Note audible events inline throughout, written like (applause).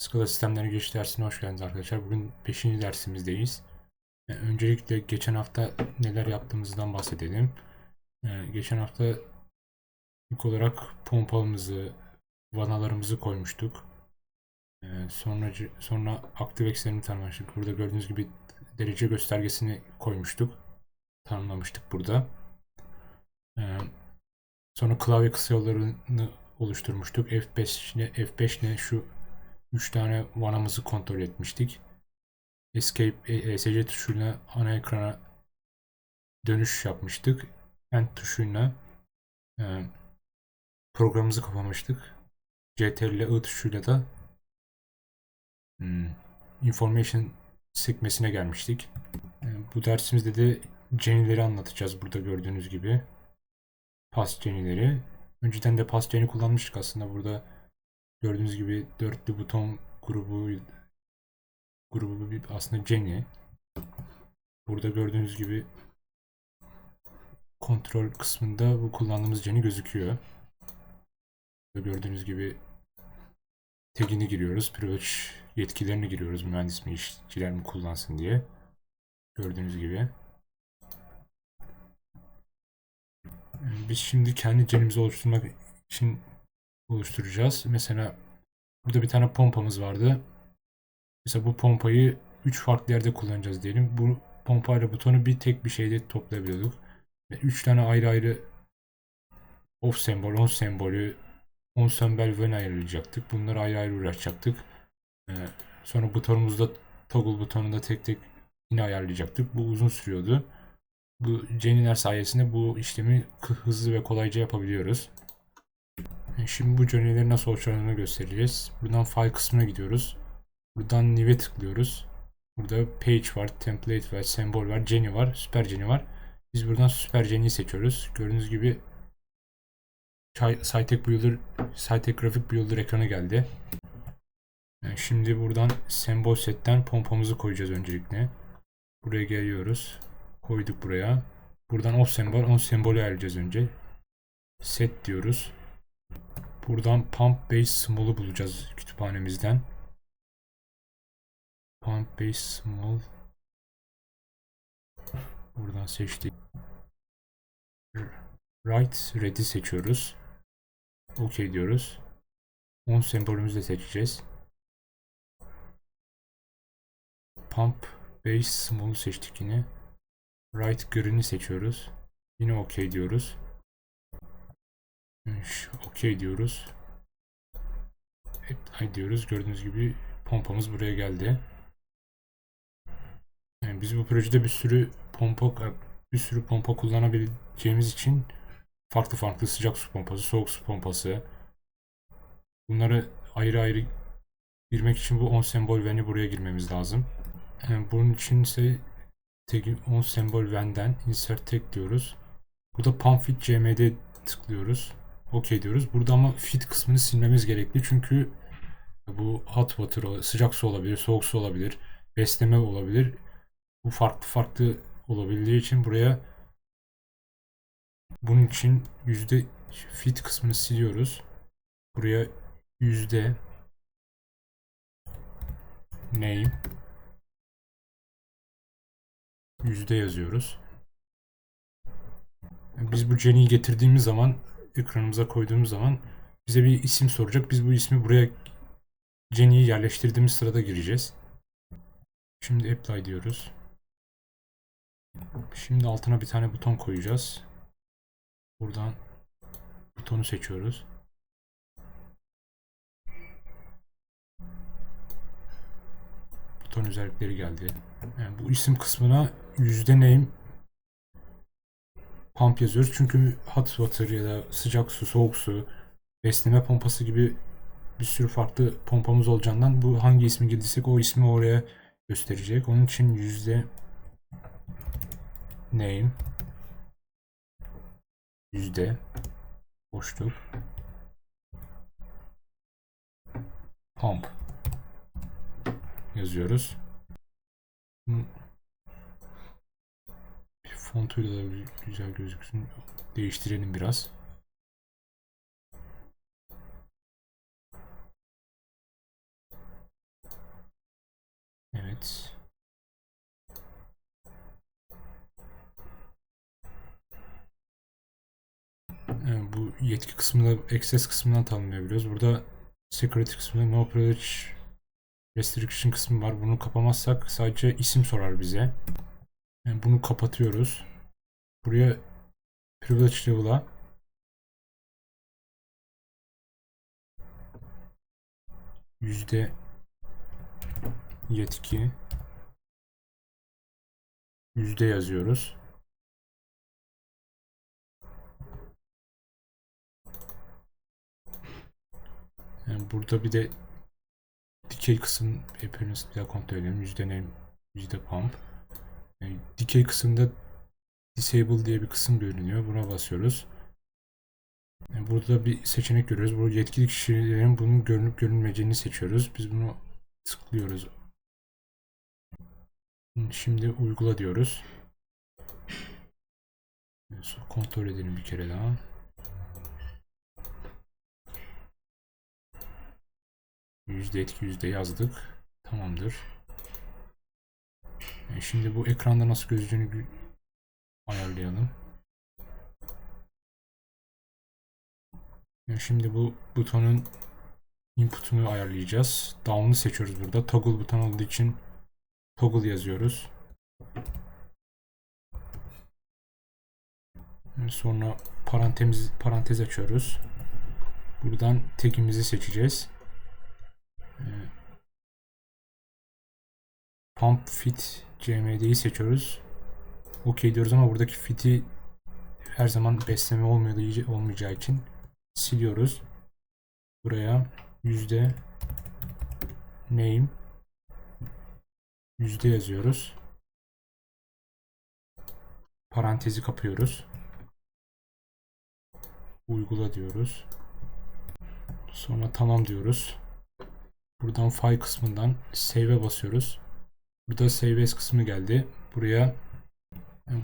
Skala sistemleri giriş dersine hoş geldiniz arkadaşlar. Bugün 5. dersimizdeyiz. Ee, Öncelikle geçen hafta neler yaptığımızdan bahsedelim. Ee, Geçen hafta ilk olarak pompamızı, vanalarımızı koymuştuk. Ee, Sonra, sonra ActiveX'lerini tanımlamıştık. Burada gördüğünüz gibi derece göstergesini koymuştuk. Tanımlamıştık burada. Ee, Sonra klavye kısa yollarını oluşturmuştuk. F5 ile F5 ile şu 3 tane vanamızı kontrol etmiştik. Escape e, ESC tuşuyla ana ekrana dönüş yapmıştık. End tuşuyla e, programımızı kapamıştık. CTRL I tuşuyla da hmm, information sekmesine gelmiştik. E, bu dersimizde de Jenny'leri anlatacağız burada gördüğünüz gibi. Pas Jenny'leri. Önceden de Pas Jenny kullanmıştık aslında burada Gördüğünüz gibi dörtlü buton grubu grubu bir aslında Jenny. Burada gördüğünüz gibi kontrol kısmında bu kullandığımız Jenny gözüküyor. Burada gördüğünüz gibi tagini giriyoruz. Privilege yetkilerini giriyoruz. Mühendis mi işçiler mi kullansın diye. Gördüğünüz gibi. Biz şimdi kendi Jenny'mizi oluşturmak için oluşturacağız. Mesela burada bir tane pompamız vardı. Mesela bu pompayı 3 farklı yerde kullanacağız diyelim. Bu pompayla butonu bir tek bir şeyde toplayabiliyorduk. Ve 3 tane ayrı ayrı off sembol, on sembolü, on sembol ve ayarlayacaktık. Bunları ayrı ayrı uğraşacaktık. Ee, sonra butonumuzda toggle butonunda tek tek yine ayarlayacaktık. Bu uzun sürüyordu. Bu Jenny'ler sayesinde bu işlemi hızlı ve kolayca yapabiliyoruz. Şimdi bu journey'leri nasıl oluşturduğunu göstereceğiz. Buradan file kısmına gidiyoruz. Buradan new'e tıklıyoruz. Burada page var, template var, sembol var, Jenny var, Super Jenny var. Biz buradan Super Jenny'yi seçiyoruz. Gördüğünüz gibi Cytec Builder, Cytec Graphic Builder ekranı geldi. Yani şimdi buradan sembol setten pompamızı koyacağız öncelikle. Buraya geliyoruz. Koyduk buraya. Buradan off sembol, on sembolü ayarlayacağız önce. Set diyoruz. Buradan pump base small'u bulacağız kütüphanemizden. Pump base small. Buradan seçtik. Right ready seçiyoruz. OK diyoruz. On sembolümüzü de seçeceğiz. Pump base small'u seçtik yine. Right green'i seçiyoruz. Yine OK diyoruz. OK diyoruz. Apply diyoruz. Gördüğünüz gibi pompamız buraya geldi. Yani biz bu projede bir sürü pompa bir sürü pompa kullanabileceğimiz için farklı farklı sıcak su pompası, soğuk su pompası bunları ayrı ayrı girmek için bu on sembol veni buraya girmemiz lazım. Yani bunun için ise on sembol venden insert tek diyoruz. Burada pump fit cmd tıklıyoruz. OK diyoruz. Burada ama fit kısmını silmemiz gerekli. Çünkü bu hot water, sıcak su olabilir, soğuk su olabilir, besleme olabilir. Bu farklı farklı olabildiği için buraya bunun için yüzde fit kısmını siliyoruz. Buraya yüzde name yüzde yazıyoruz. Biz bu Jenny'i getirdiğimiz zaman ekranımıza koyduğumuz zaman bize bir isim soracak. Biz bu ismi buraya Jenny'yi yerleştirdiğimiz sırada gireceğiz. Şimdi apply diyoruz. Şimdi altına bir tane buton koyacağız. Buradan butonu seçiyoruz. Buton özellikleri geldi. Yani bu isim kısmına yüzde name pump yazıyoruz. Çünkü hot water ya da sıcak su, soğuk su, besleme pompası gibi bir sürü farklı pompamız olacağından bu hangi ismi girdiysek o ismi oraya gösterecek. Onun için yüzde name yüzde boşluk pump yazıyoruz. Fontuyla da güzel gözüksün. Değiştirelim biraz. Evet. Evet, bu yetki kısmında access kısmından tanımlayabiliyoruz. Burada security kısmında no privilege restriction kısmı var. Bunu kapamazsak sadece isim sorar bize. Yani bunu kapatıyoruz. Buraya privilege level'a yüzde yetki yüzde yazıyoruz. Yani burada bir de dikey kısım hepiniz bir daha kontrol edelim. Yüzde name, yüzde pump. Yani dikey kısımda disable diye bir kısım görünüyor. Buna basıyoruz. Yani burada bir seçenek görüyoruz. Bu yetkili kişilerin bunun görünüp görünmeyeceğini seçiyoruz. Biz bunu tıklıyoruz. Şimdi uygula diyoruz. Kontrol edelim bir kere daha. Yüzde etki yüzde yazdık. Tamamdır. Şimdi bu ekranda nasıl gözüktüğünü ayarlayalım. Şimdi bu butonun input'unu ayarlayacağız. Down'u seçiyoruz burada. Toggle buton olduğu için toggle yazıyoruz. Sonra parantez parantez açıyoruz. Buradan tekimizi seçeceğiz. Pump fit CMD'yi seçiyoruz. OK diyoruz ama buradaki fit'i her zaman besleme olmayacağı, olmayacağı için siliyoruz. Buraya yüzde name yüzde yazıyoruz. Parantezi kapıyoruz. Uygula diyoruz. Sonra tamam diyoruz. Buradan file kısmından save'e basıyoruz. Burada save as kısmı geldi. Buraya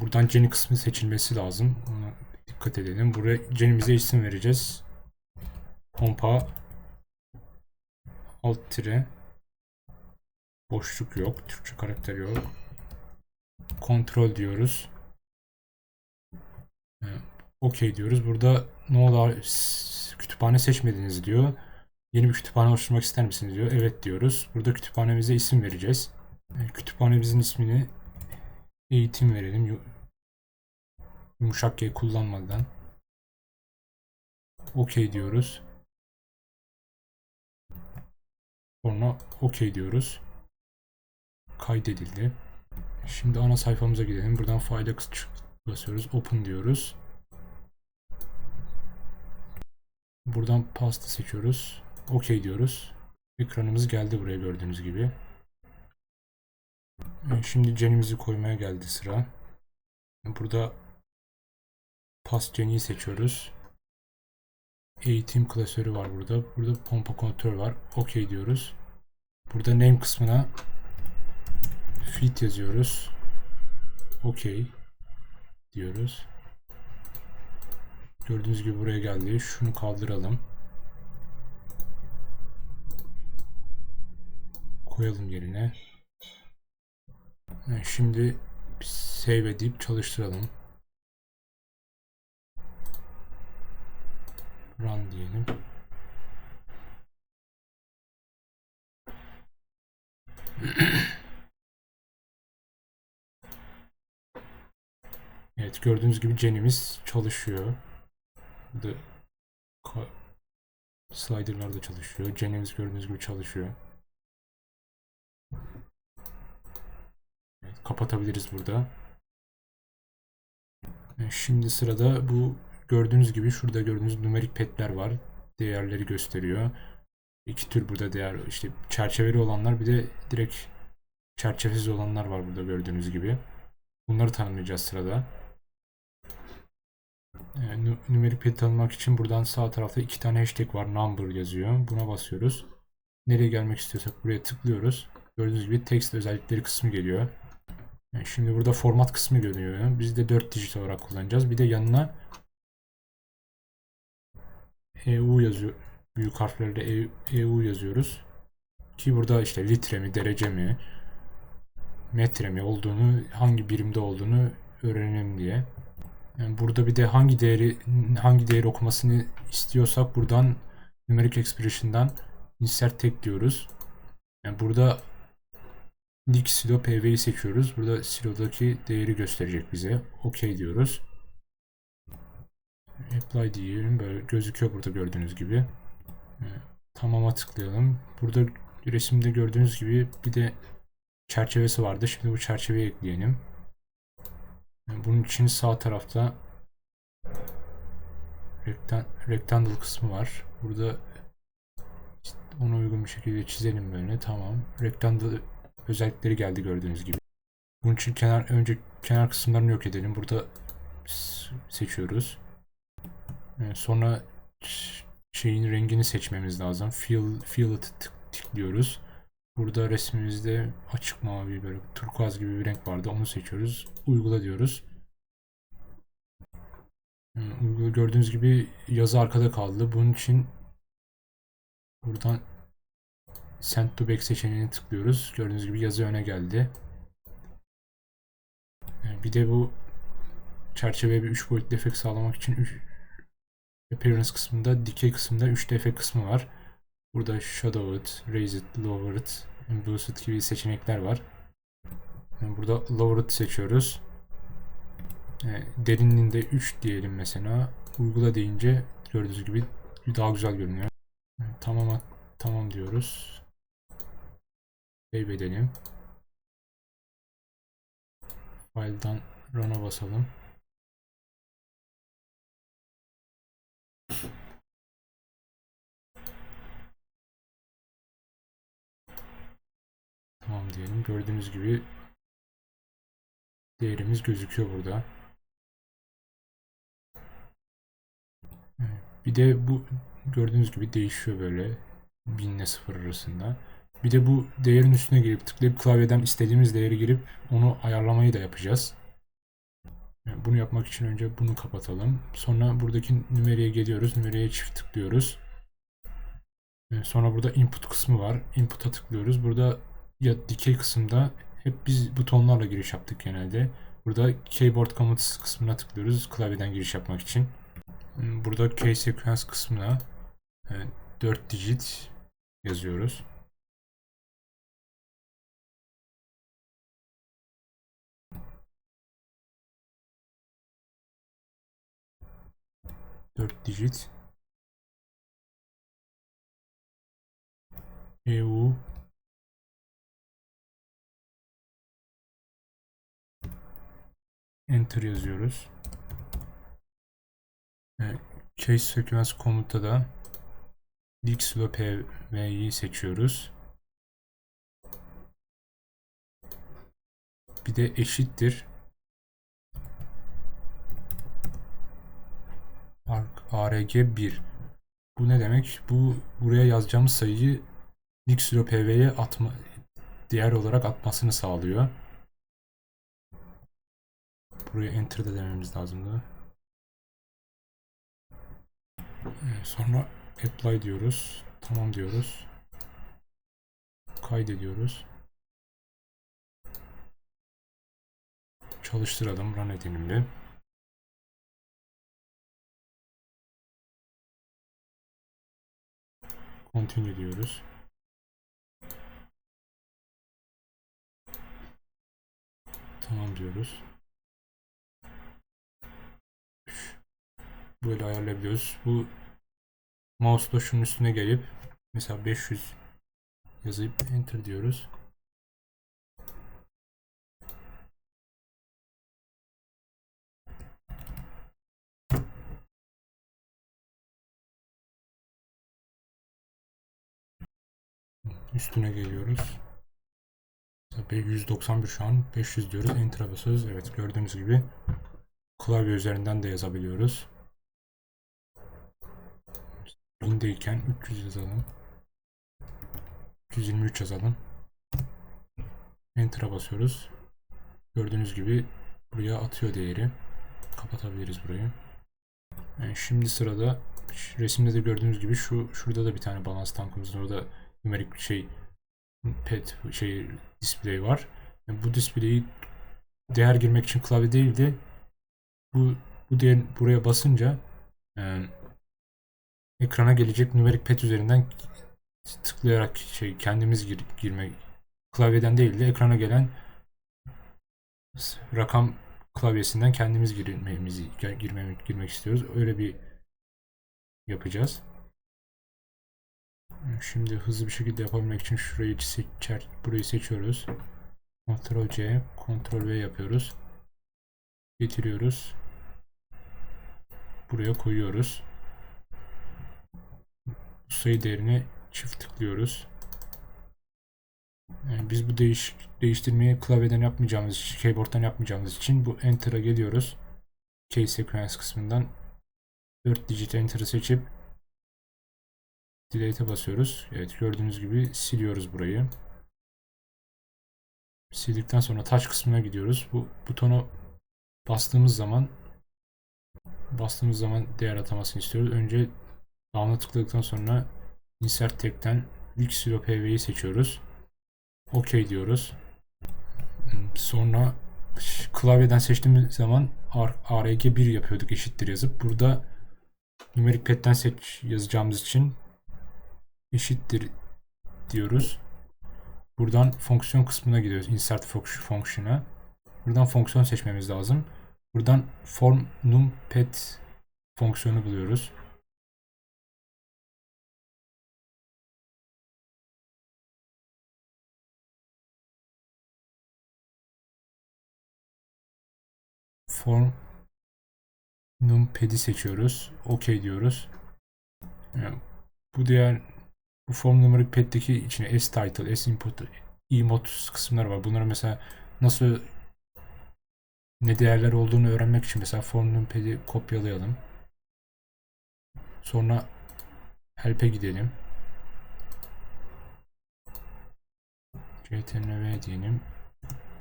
buradan Jenny kısmı seçilmesi lazım. Ona dikkat edelim. Buraya Jenny'mize isim vereceğiz. Pompa alt tire boşluk yok. Türkçe karakter yok. Kontrol diyoruz. OK diyoruz. Burada ne olur kütüphane seçmediniz diyor. Yeni bir kütüphane oluşturmak ister misiniz diyor. Evet diyoruz. Burada kütüphanemize isim vereceğiz. Kütüphanemizin ismini eğitim verelim. Yumuşak G kullanmadan. OK diyoruz. Sonra OK diyoruz. Kaydedildi. Şimdi ana sayfamıza gidelim. Buradan fayda basıyoruz. Open diyoruz. Buradan pasta seçiyoruz. OK diyoruz. Ekranımız geldi buraya gördüğünüz gibi. Şimdi Jenny'mizi koymaya geldi sıra. Burada pas Jenny'yi seçiyoruz. Eğitim klasörü var burada. Burada pompa kontrol var. OK diyoruz. Burada name kısmına fit yazıyoruz. OK diyoruz. Gördüğünüz gibi buraya geldi. Şunu kaldıralım. Koyalım yerine. Şimdi save edip çalıştıralım. Run diyelim. (clears throat) evet gördüğünüz gibi Jenny'miz çalışıyor. Burada slider'lar da çalışıyor. Jenny'miz gördüğünüz gibi çalışıyor. Kapatabiliriz burada. E, şimdi sırada bu gördüğünüz gibi şurada gördüğünüz numerik petler var. Değerleri gösteriyor. İki tür burada değer işte çerçeveli olanlar bir de direkt çerçevesiz olanlar var burada gördüğünüz gibi. Bunları tanımlayacağız sırada. E, numerik pet tanımlamak için buradan sağ tarafta iki tane hashtag var. Number yazıyor. Buna basıyoruz. Nereye gelmek istiyorsak buraya tıklıyoruz. Gördüğünüz gibi text özellikleri kısmı geliyor. Yani şimdi burada format kısmı görünüyor. Biz de 4 dijit olarak kullanacağız. Bir de yanına EU yazıyor. Büyük harflerle EU yazıyoruz. Ki burada işte litre mi, derece mi, metre mi olduğunu, hangi birimde olduğunu öğrenelim diye. Yani burada bir de hangi değeri hangi değeri okumasını istiyorsak buradan numeric expression'dan insert tek diyoruz. Yani burada lig silo pv'yi seçiyoruz. Burada silodaki değeri gösterecek bize. OK diyoruz. Apply diyelim. Böyle gözüküyor burada gördüğünüz gibi. Tamam'a tıklayalım. Burada resimde gördüğünüz gibi bir de çerçevesi vardı. Şimdi bu çerçeveyi ekleyelim. Bunun için sağ tarafta rectangle kısmı var. Burada ona uygun bir şekilde çizelim böyle. Tamam. Rectangle özellikleri geldi gördüğünüz gibi. Bunun için kenar önce kenar kısımlarını yok edelim. Burada seçiyoruz. Sonra şeyin rengini seçmemiz lazım. Fill, fill tıklıyoruz. Burada resmimizde açık mavi böyle turkuaz gibi bir renk vardı. Onu seçiyoruz. Uygula diyoruz. Uygula gördüğünüz gibi yazı arkada kaldı. Bunun için buradan Send to back seçeneğine tıklıyoruz. Gördüğünüz gibi yazı öne geldi. Bir de bu çerçeveye bir 3 boyutlu efekt sağlamak için 3 appearance kısmında, dikey kısmında 3 efekt kısmı var. Burada shadow it, raise it, lower it, boost it gibi seçenekler var. Burada lower it seçiyoruz. Yani derinliğinde 3 diyelim mesela. Uygula deyince gördüğünüz gibi daha güzel görünüyor. Tamam tamam diyoruz. Save edelim. File'dan run'a basalım. Tamam diyelim. Gördüğünüz gibi değerimiz gözüküyor burada. Bir de bu gördüğünüz gibi değişiyor böyle 1000 ile 0 arasında. Bir de bu değerin üstüne girip tıklayıp klavyeden istediğimiz değeri girip onu ayarlamayı da yapacağız. Yani bunu yapmak için önce bunu kapatalım. Sonra buradaki numaraya geliyoruz. Numaraya çift tıklıyoruz. Sonra burada input kısmı var. Input'a tıklıyoruz. Burada ya dikey kısımda hep biz butonlarla giriş yaptık genelde. Burada keyboard commands kısmına tıklıyoruz klavyeden giriş yapmak için. Burada key sequence kısmına 4 digit yazıyoruz. 4 digit EU Enter yazıyoruz. Evet, case sequence komutta da Dix ve PV'yi seçiyoruz. Bir de eşittir ARG1. Bu ne demek? Bu buraya yazacağımız sayıyı Nixilo PV'ye atma değer olarak atmasını sağlıyor. Buraya enter de dememiz lazımdı. Sonra apply diyoruz. Tamam diyoruz. Kaydediyoruz. Çalıştıralım. Run edelim bir. Continue diyoruz. Tamam diyoruz. Böyle ayarlayabiliyoruz. Bu mouse'la şunun üstüne gelip mesela 500 yazıp enter diyoruz. Üstüne geliyoruz. Tabii 191 şu an. 500 diyoruz. Enter'a basıyoruz. Evet gördüğünüz gibi klavye üzerinden de yazabiliyoruz. Bindeyken 300 yazalım. 323 yazalım. Enter'a basıyoruz. Gördüğünüz gibi buraya atıyor değeri. Kapatabiliriz burayı. Yani şimdi sırada resimde de gördüğünüz gibi şu şurada da bir tane balans tankımız var. Orada numerik şey pet şey display var. Yani bu display'i değer girmek için klavye değil de bu bu değer buraya basınca e, ekrana gelecek numerik pad üzerinden tıklayarak şey kendimiz gir, girmek klavyeden değil de ekrana gelen rakam klavyesinden kendimiz girmemizi girmemek girmek istiyoruz. Öyle bir yapacağız. Şimdi hızlı bir şekilde yapabilmek için şurayı seçer, burayı seçiyoruz. Ctrl C, Ctrl V yapıyoruz. Getiriyoruz. Buraya koyuyoruz. Bu sayı değerini çift tıklıyoruz. Yani biz bu değiş değiştirmeyi klavyeden yapmayacağımız için, keyboard'dan yapmayacağımız için bu Enter'a geliyoruz. Key sequence kısmından 4 digit Enter'ı seçip Delete'e basıyoruz. Evet gördüğünüz gibi siliyoruz burayı. Sildikten sonra touch kısmına gidiyoruz. Bu butonu bastığımız zaman bastığımız zaman değer atamasını istiyoruz. Önce down'a tıkladıktan sonra insert tag'ten Vixilo PV'yi seçiyoruz. OK diyoruz. Sonra klavyeden seçtiğimiz zaman ARG1 yapıyorduk eşittir yazıp burada numerik pad'den seç yazacağımız için eşittir diyoruz. Buradan fonksiyon kısmına gidiyoruz. Insert function'a. Buradan fonksiyon seçmemiz lazım. Buradan form numpad fonksiyonu buluyoruz. Form numpad'i seçiyoruz. OK diyoruz. Bu diğer bu form numarik pad'deki içine s title, s input, emot kısımlar var. Bunları mesela nasıl ne değerler olduğunu öğrenmek için mesela form numpad'i kopyalayalım. Sonra help'e gidelim. ctrl diyelim.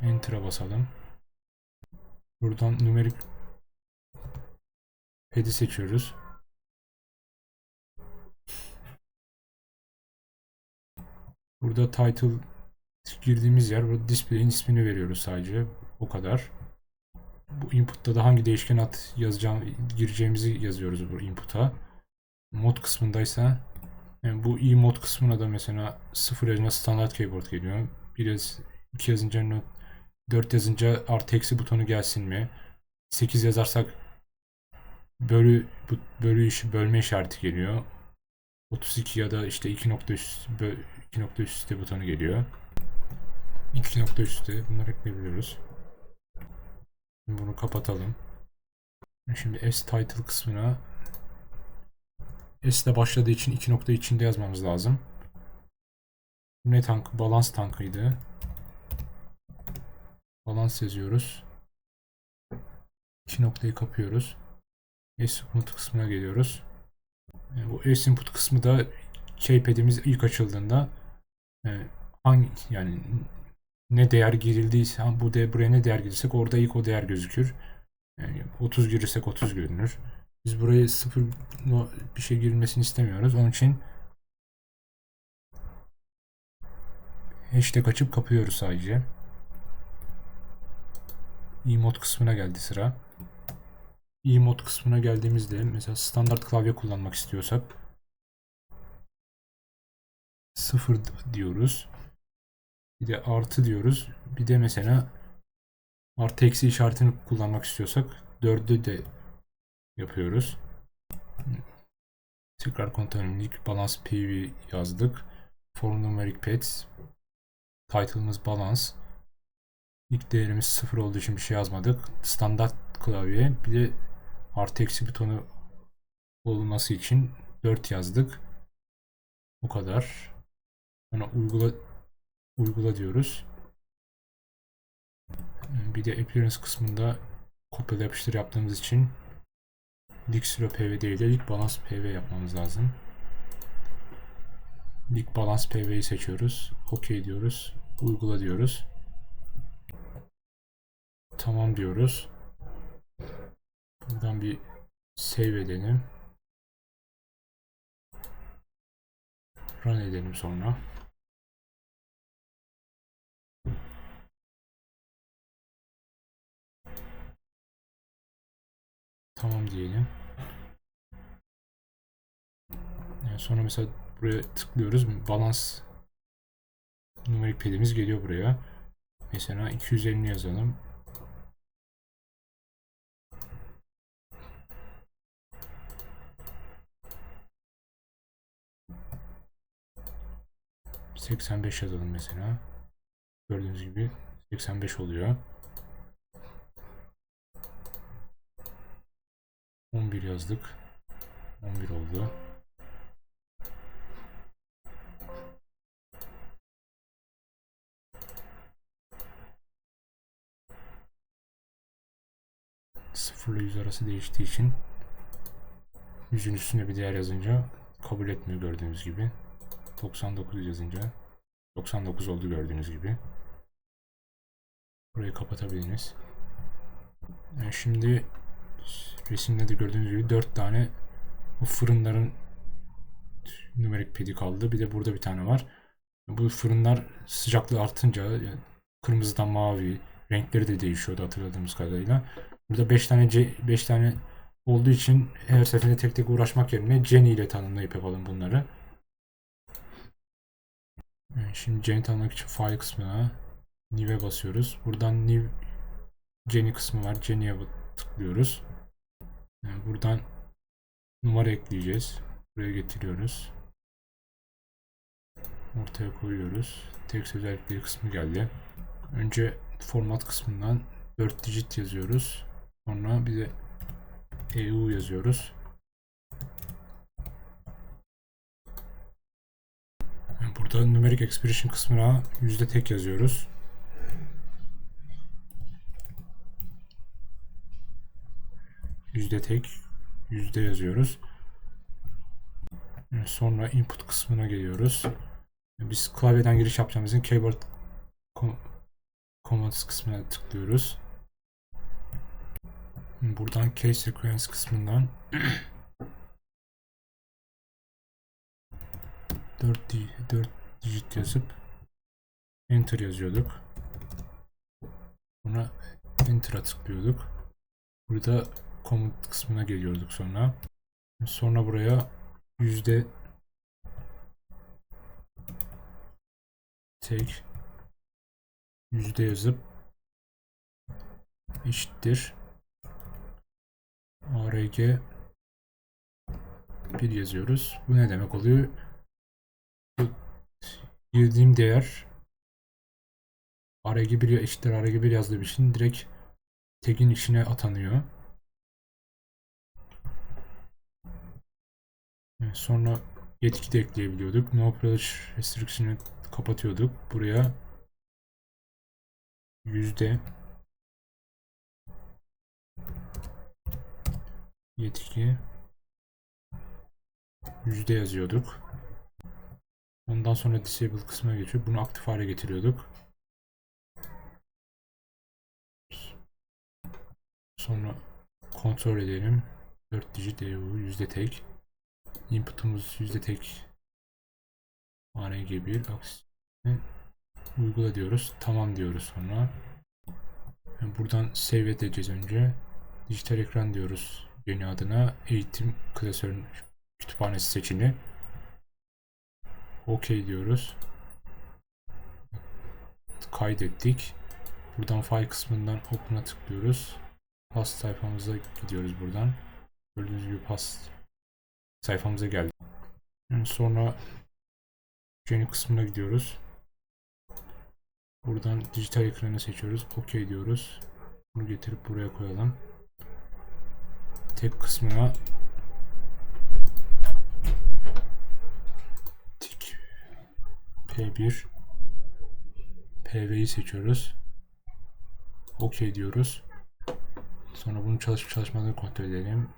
Enter'a basalım. Buradan numerik pad'i seçiyoruz. Burada title girdiğimiz yer burada display'in ismini veriyoruz sadece. O kadar. Bu input'ta da hangi değişken at yazacağım gireceğimizi yazıyoruz bu input'a. Mod kısmındaysa yani bu i mod kısmına da mesela 0 yazınca standart keyboard geliyor. Bir yaz, 2 yazınca 4 yazınca artı eksi butonu gelsin mi? 8 yazarsak bölü bölü işi bölme işareti geliyor. 32 ya da işte 2 nokta üst, 2 nokta üstte butonu geliyor. 2 nokta üstte bunları ekleyebiliyoruz. Bunu kapatalım. Şimdi S title kısmına S ile başladığı için 2 nokta içinde yazmamız lazım. Ne tank? Balans tankıydı. Balans yazıyoruz. 2 noktayı kapıyoruz. S input kısmına geliyoruz. Bu S input kısmı da keypad'imiz ilk açıldığında e, hangi yani ne değer girildiyse bu de buraya ne değer girirsek orada ilk o değer gözükür. Yani 30 girirsek 30 görünür. Biz buraya sıfır bir şey girilmesini istemiyoruz. Onun için hashtag açıp kapıyoruz sadece. Emot kısmına geldi sıra. Emot kısmına geldiğimizde mesela standart klavye kullanmak istiyorsak 0 diyoruz. Bir de artı diyoruz. Bir de mesela artı eksi işaretini kullanmak istiyorsak 4'ü de yapıyoruz. Tekrar kontrol ilk balance PV yazdık. Form numeric pads. Title'ımız balance. İlk değerimiz 0 olduğu için bir şey yazmadık. Standart klavye. Bir de artı eksi butonu olması için 4 yazdık. Bu kadar. Sonra uygula uygula diyoruz. Bir de appearance kısmında kopyala yapıştır yaptığımız için Dixiro PV değil de Lig Balance PV yapmamız lazım. Lig Balance PV'yi seçiyoruz. OK diyoruz. Uygula diyoruz. Tamam diyoruz. Buradan bir save edelim. Run edelim sonra. Tamam diyelim. Yani sonra mesela buraya tıklıyoruz. Balans numarik pedimiz geliyor buraya. Mesela 250 yazalım. ...85 yazalım mesela. Gördüğünüz gibi 85 oluyor. 11 yazdık. 11 oldu. Sıfırla 100 arası değiştiği için yüzün üstüne bir değer yazınca kabul etmiyor gördüğünüz gibi. 99 yazınca 99 oldu gördüğünüz gibi. Burayı kapatabiliriz. Yani şimdi resimde de gördüğünüz gibi 4 tane bu fırınların numerik pedi kaldı. Bir de burada bir tane var. Bu fırınlar sıcaklığı artınca yani kırmızıdan mavi renkleri de değişiyordu hatırladığımız kadarıyla. Burada 5 tane C, 5 tane olduğu için her seferinde tek tek uğraşmak yerine Jenny ile tanımlayıp yapalım bunları. Şimdi Jenny tanımlamak için file kısmına New'e basıyoruz. Buradan New Jenny kısmı var. Jenny'e tıklıyoruz. Yani buradan numara ekleyeceğiz. Buraya getiriyoruz. Ortaya koyuyoruz. Text özellikleri kısmı geldi. Önce format kısmından 4 digit yazıyoruz. Sonra bir de EU yazıyoruz. Yani burada numeric expression kısmına yüzde tek yazıyoruz. Yüzde tek yüzde yazıyoruz. Sonra input kısmına geliyoruz. Biz klavyeden giriş yapacağımız için keyboard commands kısmına tıklıyoruz. Buradan case sequence kısmından (clears throat) 4, 4 digit yazıp enter yazıyorduk. Sonra enter'a tıklıyorduk. Burada komut kısmına geliyorduk sonra. Sonra buraya yüzde tek yüzde yazıp eşittir arg 1 yazıyoruz. Bu ne demek oluyor? Girdiğim değer arg 1 eşittir arg 1 yazdığı için direkt tag'in içine atanıyor. Sonra yetki de ekleyebiliyorduk. No privilege restriction'ı kapatıyorduk. Buraya yüzde yetki yüzde yazıyorduk. Ondan sonra disable kısmına geçip bunu aktif hale getiriyorduk. Sonra kontrol edelim. 4 digit EU yüzde tek. Input'umuz yüzde tek ARG1 aksine uygula diyoruz. Tamam diyoruz sonra. Yani buradan save edeceğiz önce. Dijital ekran diyoruz yeni adına. Eğitim klasörün kütüphanesi seçili. OK diyoruz. Kaydettik. Buradan file kısmından open'a tıklıyoruz. Pas sayfamıza gidiyoruz buradan. Gördüğünüz gibi pas sayfamıza geldik. Yani sonra Jenny kısmına gidiyoruz. Buradan dijital ekranı seçiyoruz. OK diyoruz. Bunu getirip buraya koyalım. Tek kısmına P1 PV'yi seçiyoruz. OK diyoruz. Sonra bunun çalışıp çalışmadığını kontrol edelim.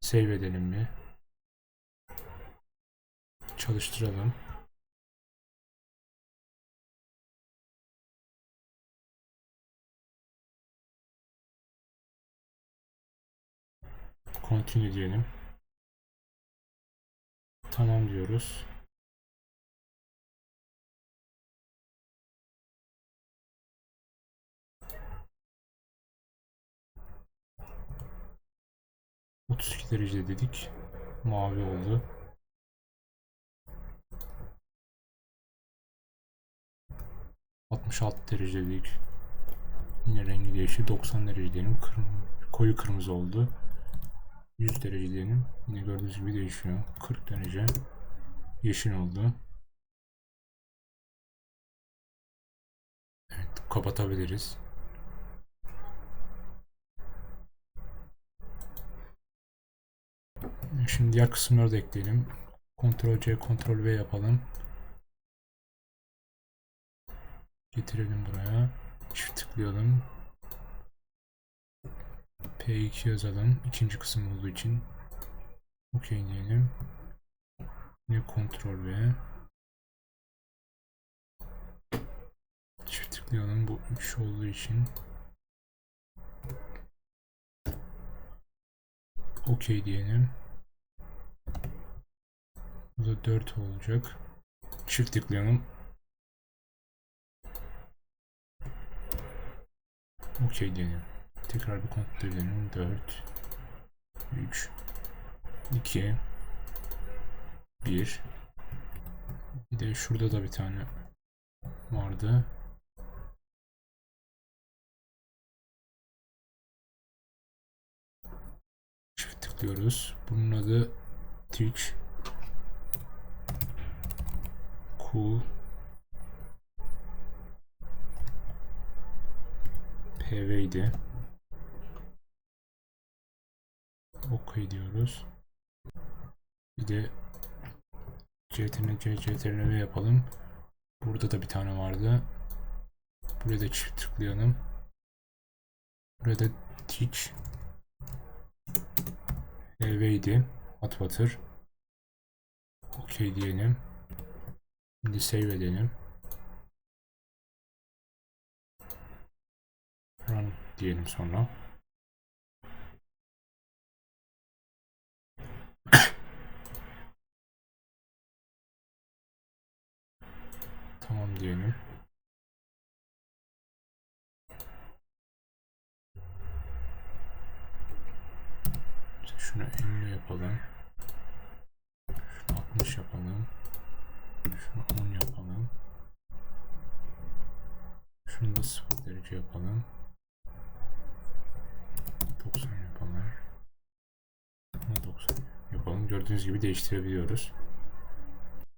Save edelim bir. Çalıştıralım. Continue diyelim. Tamam diyoruz. 32 derece dedik. Mavi oldu. ...66 derece dedik. Yine rengi değişti. 90 derece diyelim. Kırm- koyu kırmızı oldu. 100 derece diyelim. Yine gördüğünüz gibi değişiyor. 40 derece yeşil oldu. Evet, kapatabiliriz. Şimdi diğer kısımları da ekleyelim. Ctrl C, Ctrl V yapalım. Getirelim buraya. Çift tıklayalım. P2 yazalım. İkinci kısım olduğu için. OK diyelim. Yine Ctrl V. Çift tıklayalım. Bu 3 olduğu için. OK diyelim. Bu da 4 olacak. Çift tıklayalım. OK diyelim. Tekrar bir kontrol edelim. 4 3 2 1 Bir de şurada da bir tane vardı. Çift tıklıyoruz. Bunun adı Teach Cool PV idi. OK diyoruz. Bir de CTRL C, CTRL V yapalım. Burada da bir tane vardı. Buraya da çift tıklayalım. Burada teach PV idi. Hot water. OK diyelim. Şimdi save edelim. Run diyelim sonra. Tamam diyelim. İşte şunu 50 yapalım. Şunu 60 yapalım. Şunu 10 yapalım. Şunu da 0 derece yapalım. 90 yapalım. Bunu 90 yapalım. Gördüğünüz gibi değiştirebiliyoruz.